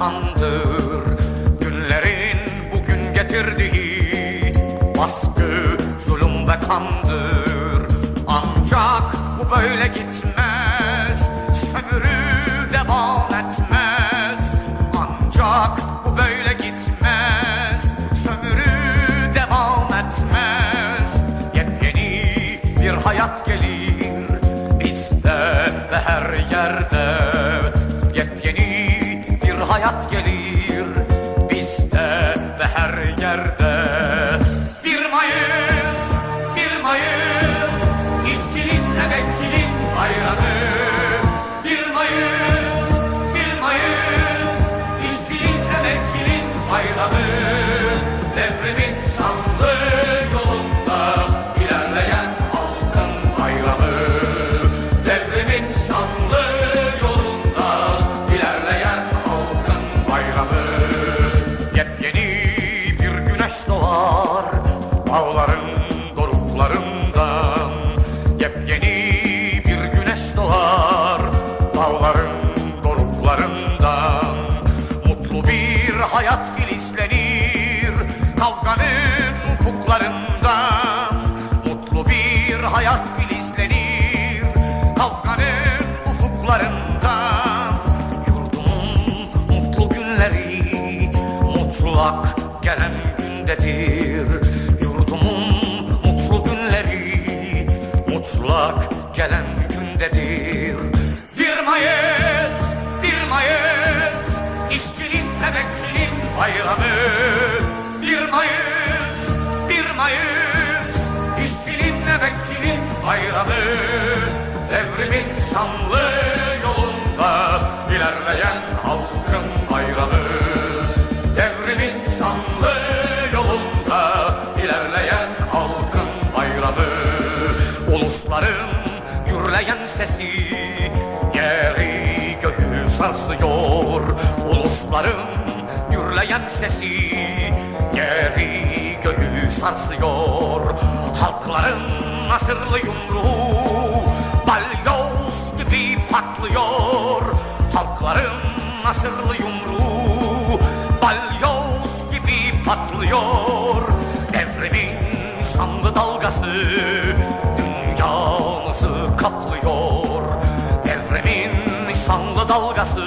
zamandır Günlerin bugün getirdiği Baskı, zulüm ve kandır. Ancak bu böyle gitmez yerde hayat filizlenir. Kavganın ufuklarından Mutlu bir hayat filizlenir. Kavganın ufuklarından Yurdumun mutlu günleri Mutlak gelen gündedir. Yurdumun mutlu günleri Mutlak Devrimin şanlı yolunda ilerleyen halkın bayramı. Devrimin şanlı yolunda ilerleyen halkın bayramı. Ulusların gürleyen sesi yeri göğü sarsıyor Ulusların gürleyen sesi yeri göğü sarsıyor Halkların nasırlı yumruğu patlıyor. Halkların nasırlı yumruğu balyoz gibi patlıyor. Devrimin şanlı dalgası dünyamızı kaplıyor? Devrimin şanlı dalgası